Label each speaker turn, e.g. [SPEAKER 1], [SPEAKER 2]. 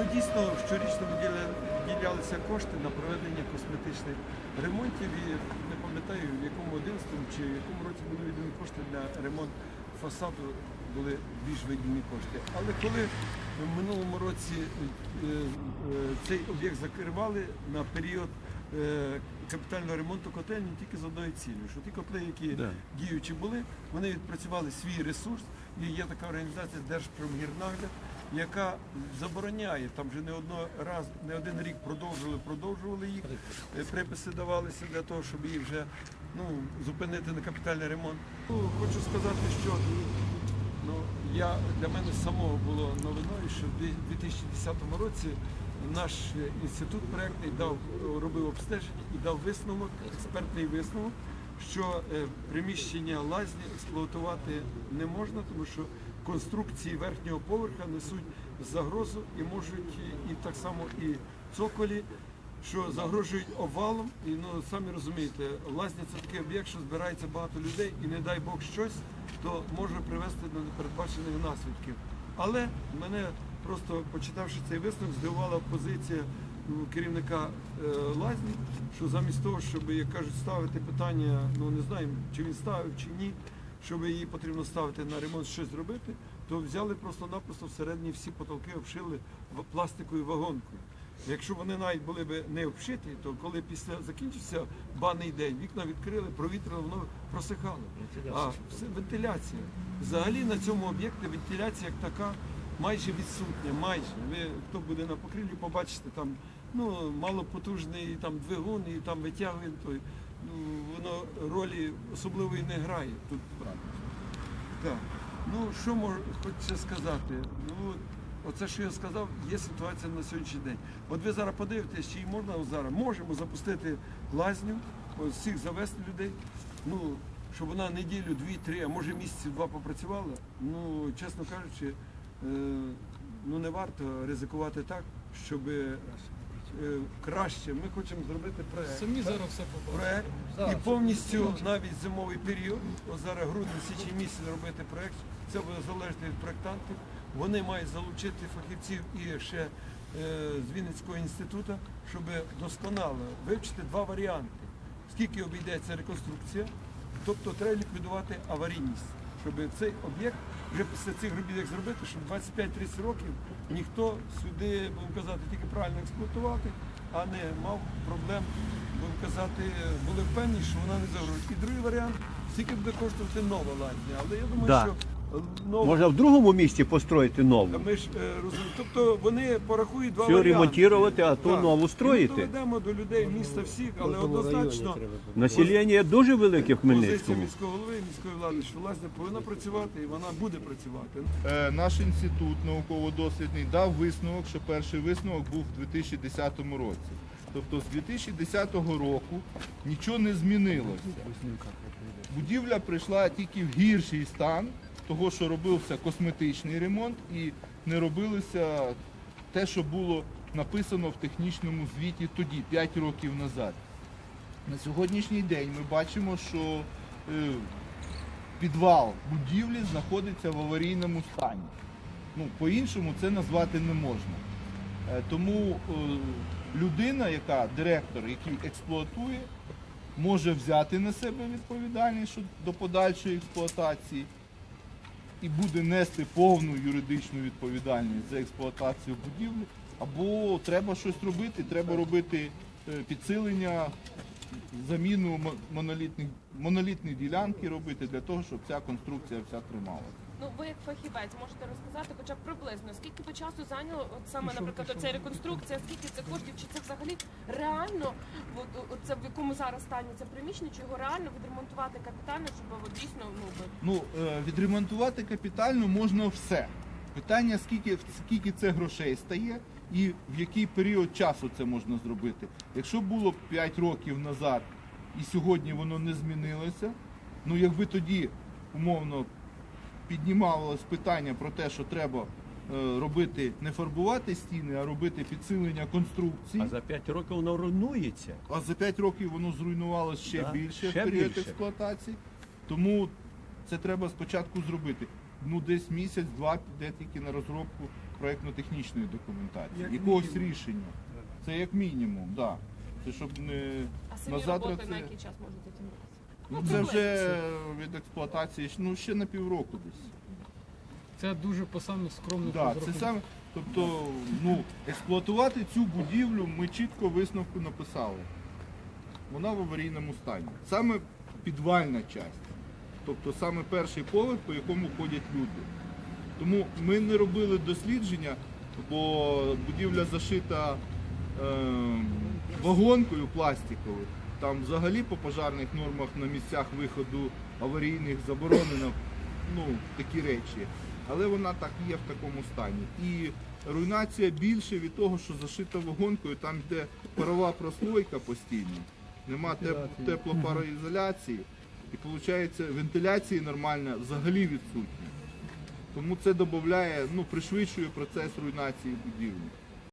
[SPEAKER 1] Ну, Дійсно, щорічно виділялися кошти на проведення косметичних ремонтів. І не пам'ятаю, в якому 11 чи в якому році були виділені кошти для ремонту фасаду були більш виділені кошти. Але коли в минулому році е, е, цей об'єкт закривали на період е, капітального ремонту котельні тільки з одною цілею, що ті котли, які
[SPEAKER 2] Да.
[SPEAKER 1] діючі були, вони відпрацювали свій ресурс. І є така організація Держпромгірнагляд, яка забороняє там вже не одно раз, не один рік продовжували, продовжували їх. Е, Приписи давалися для того, щоб їх вже ну, зупинити на капітальний ремонт. Ну, хочу сказати, що ну, я, для мене самого було новиною, що в 2010 році наш е, інститут проектний дав, робив обстеження і дав висновок, експертний висновок, що е, приміщення лазні експлуатувати не можна, тому що конструкції верхнього поверха несуть загрозу і можуть і, так само і цоколі, що загрожують обвалом. І ну самі розумієте, лазня це такий об'єкт, що збирається багато людей, і не дай Бог щось, то може привести до непередбачених наслідків. Але мене просто почитавши цей висновок, здивувала позиція ну, керівника е, лазні, що замість того, щоб, як кажуть, ставити питання, ну не знаю, чи він ставив, чи ні, щоб її потрібно ставити на ремонт щось зробити, то взяли просто-напросто всередині всі потолки обшили пластиковою вагонкою. Якщо вони навіть були б не обшиті, то коли після закінчився банний день, вікна відкрили, провітрили, воно просихало. А все вентиляція. Взагалі на цьому об'єкті вентиляція як така майже відсутня. Майже. Ви хто буде на покрівлі, побачите там ну, малопотужний там двигун і там витягує, ну, воно ролі особливої не грає тут. Так. Ну, що можу хочеться сказати? Ну, оце, що я сказав, є ситуація на сьогоднішній день. От ви зараз подивитесь, чи можна зараз можемо запустити лазню, всіх завести людей. Ну, щоб вона неділю, дві-три, а може місяці два попрацювала. Ну, чесно кажучи, е, ну не варто ризикувати так, щоб краще. Ми хочемо зробити проект
[SPEAKER 3] Самі зараз все
[SPEAKER 1] проект і повністю навіть зимовий період, ось зараз грудень січень місяць робити проект. Це буде залежати від проектантів. Вони мають залучити фахівців і ще е, з Вінницького інституту, щоб досконало вивчити два варіанти. Скільки обійдеться реконструкція, тобто треба ліквідувати аварійність, щоб цей об'єкт вже після цих робіт як зробити, щоб 25-30 років ніхто сюди, будемо казати, тільки правильно експлуатувати, а не мав проблем, будемо казати, були впевнені, що вона не загрожує. І другий варіант, скільки буде коштувати нова лазня. Але я думаю,
[SPEAKER 2] Да.
[SPEAKER 1] що е.
[SPEAKER 2] Можна в другому місці построїти нову.
[SPEAKER 1] Ми ж е, розуміємо. Тобто вони порахують два
[SPEAKER 2] Все
[SPEAKER 1] варіанти.
[SPEAKER 2] ремонтувати, а то
[SPEAKER 1] Так.
[SPEAKER 2] нову
[SPEAKER 1] І ми
[SPEAKER 2] строїти.
[SPEAKER 1] доведемо до людей міста всіх, але однозначно
[SPEAKER 2] Населення дуже велике в
[SPEAKER 1] позиція
[SPEAKER 2] Хмельницькому.
[SPEAKER 1] міського голови і міської влади, що лазня повинна працювати і вона буде працювати.
[SPEAKER 4] Е, Наш інститут науково-дослідний дав висновок, що перший висновок був у 2010 році. Тобто з 2010 року нічого не змінилося. Будівля прийшла тільки в гірший стан, того, що робився косметичний ремонт і не робилося те, що було написано в технічному звіті тоді, 5 років назад. На сьогоднішній день ми бачимо, що е, підвал будівлі знаходиться в аварійному стані. Ну, по-іншому це назвати не можна. Е, Тому е, людина, яка директор, який експлуатує, може взяти на себе відповідальність до подальшої експлуатації і буде нести повну юридичну відповідальність за експлуатацію будівлі, або треба щось робити, треба робити е, підсилення, заміну мо- монолітних, монолітні ділянки робити для того, щоб ця конструкція вся трималася.
[SPEAKER 5] Ну, ви як фахівець можете розказати хоча б приблизно, скільки би часу зайняло от саме, наприклад, оця реконструкція, скільки це коштів, чи це взагалі реально, от, от зараз стані приміщення, чи його реально відремонтувати капітально, щоб дійсно ну
[SPEAKER 4] Ну, е, відремонтувати капітально можна все. Питання, скільки, скільки це грошей стає і в який період часу це можна зробити. Якщо було 5 років назад і сьогодні воно не змінилося, ну якби тоді умовно піднімалось питання про те, що треба робити не фарбувати стіни, а робити підсилення конструкцій.
[SPEAKER 2] А за 5 років воно руйнується.
[SPEAKER 4] А за 5 років воно зруйнувалося ще
[SPEAKER 2] Да,
[SPEAKER 4] більше
[SPEAKER 2] ще
[SPEAKER 4] в період
[SPEAKER 2] більше.
[SPEAKER 4] експлуатації. Тому це треба спочатку зробити. Ну, десь місяць-два піде тільки на розробку проєктно-технічної документації,
[SPEAKER 1] Як
[SPEAKER 4] якогось
[SPEAKER 1] мінімум.
[SPEAKER 4] рішення. Це як мінімум, так. Да. Це щоб не
[SPEAKER 5] А самі
[SPEAKER 4] на завтра
[SPEAKER 5] роботи
[SPEAKER 4] це...
[SPEAKER 5] на який час можуть затягнутися?
[SPEAKER 4] Ну,
[SPEAKER 5] Ну,
[SPEAKER 4] це вже від експлуатації ну, ще на півроку десь.
[SPEAKER 3] Це дуже по самих скромних
[SPEAKER 4] Да, це
[SPEAKER 3] розрахунках.
[SPEAKER 4] саме, тобто, ну, експлуатувати цю будівлю ми чітко висновку написали. Вона в аварійному стані. Саме підвальна частина. Тобто саме перший поверх, по якому ходять люди. Тому ми не робили дослідження, бо будівля зашита е, вагонкою пластиковою. Там взагалі по пожарних нормах на місцях виходу аварійних заборонено ну, такі речі. Але вона так є в такому стані. І руйнація більше від того, що зашита вагонкою, там йде парова прослойка постійно, нема теп- теплопароізоляції, і виходить вентиляції нормальна взагалі відсутня. Тому це додає, ну, пришвидшує процес руйнації будівлі.